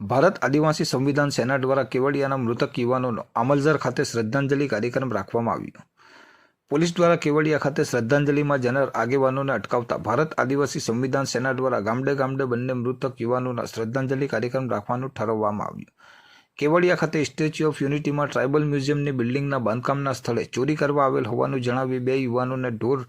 ભારત આદિવાસી સંવિધાન સેના દ્વારા કેવડિયાના મૃતક યુવાનોનો અમલઝર ખાતે શ્રદ્ધાંજલિ કાર્યક્રમ રાખવામાં આવ્યો. પોલીસ દ્વારા કેવડિયા ખાતે શ્રદ્ધાંજલિમાં જનાર આગેવાનોને અટકાવતા ભારત આદિવાસી સંવિધાન સેના દ્વારા ગામડે ગામડે બંને મૃતક યુવાનોના શ્રદ્ધાંજલિ કાર્યક્રમ રાખવાનું ઠરવવામાં આવ્યું. કેવડિયા ખાતે સ્ટેચ્યુ ઓફ યુનિટીમાં ટ્રાઇબલ મ્યુઝિયમની બિલ્ડિંગના બાંધકામના સ્થળે ચોરી કરવા આવેલ હોવાનું જણાવી બે યુવાનોને ઢોર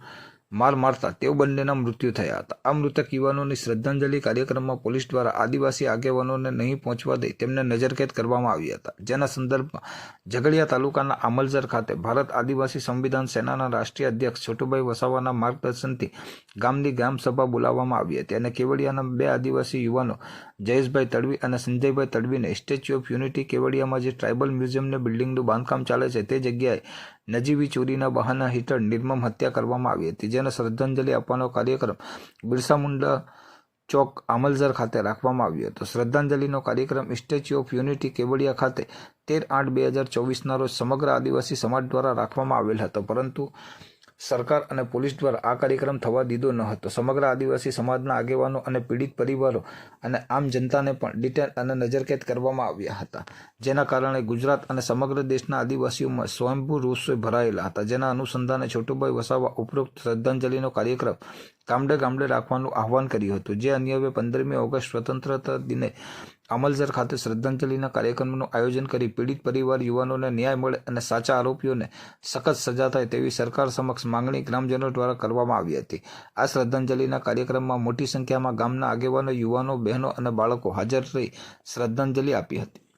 માર મારતા તેઓ બંનેના મૃત્યુ થયા હતા. આ મૃતક યુવાનોની શ્રદ્ધાંજલિ કાર્યક્રમમાં પોલીસ દ્વારા આદિવાસી આગેવાનોને નહીં પહોંચવા દઈ તેમને નજરકેદ કરવામાં આવ્યા હતા. જેના સંદર્ભમાં ઝઘડિયા તાલુકાના આમલઝર ખાતે ભારત આદિવાસી સંવિધાન સેનાના રાષ્ટ્રીય અધ્યક્ષ છોટુભાઈ વસાવાના માર્ગદર્શનથી ગામની ગ્રામસભા બોલાવવામાં આવી હતી અને કેવડિયાના બે આદિવાસી યુવાનો, જયેશભાઈ તડવી અને સંજયભાઈ તડવીને સ્ટેચ્યુ ઓફ યુનિટી કેવડિયામાં જે ટ્રાઇબલ મ્યુઝિયમને બિલ્ડિંગનું બાંધકામ ચાલે છે તે જગ્યાએ નજીવી ચોરીના બહાના હેઠળ નિર્મમ હત્યા કરવામાં આવી હતી. જેને શ્રદ્ધાંજલિ આપવાનો કાર્યક્રમ બિરસા મુંડા ચોક આમલઝર ખાતે રાખવામાં આવ્યો હતો. શ્રદ્ધાંજલિનો કાર્યક્રમ સ્ટેચ્યુ ઓફ યુનિટી કેવડિયા ખાતે તેર આઠ બે હજાર ચોવીસના રોજ સમગ્ર આદિવાસી સમાજ દ્વારા રાખવામાં આવેલ હતો. પરંતુ સરકાર અને પોલીસ દ્વારા આ કાર્યક્રમ થવા દીધો ન હતો. સમગ્ર આદિવાસી સમાજના આગેવાનો અને પીડિત પરિવારો અને આમ જનતાને પણ ડિટેન અને નજરકેદ કરવામાં આવ્યા હતા. જેના કારણે ગુજરાત અને સમગ્ર દેશના આદિવાસીઓમાં સ્વયંભૂ રોષે ભરાયેલા હતા. જેના અનુસંધાને છોટુભાઈ વસાવા ઉપરોક્ત શ્રદ્ધાંજલિનો કાર્યક્રમ ગામડે ગામડે રાખવાનું આહવાન કર્યું હતું. જે અન્યવે પંદરમી ઓગસ્ટ સ્વતંત્રતા દિને અમલઝર ખાતે શ્રદ્ધાંજલિના કાર્યક્રમનું આયોજન કરી પીડિત પરિવાર યુવાનોને ન્યાય મળે અને સાચા આરોપીઓને સખત સજા થાય તેવી સરકાર સમક્ષ માંગણી ગ્રામજનો દ્વારા કરવામાં આવી હતી. આ શ્રદ્ધાંજલિના કાર્યક્રમમાં મોટી સંખ્યામાં ગામના આગેવાનો, યુવાનો, બહેનો અને બાળકો હાજર રહી શ્રદ્ધાંજલિ આપી હતી.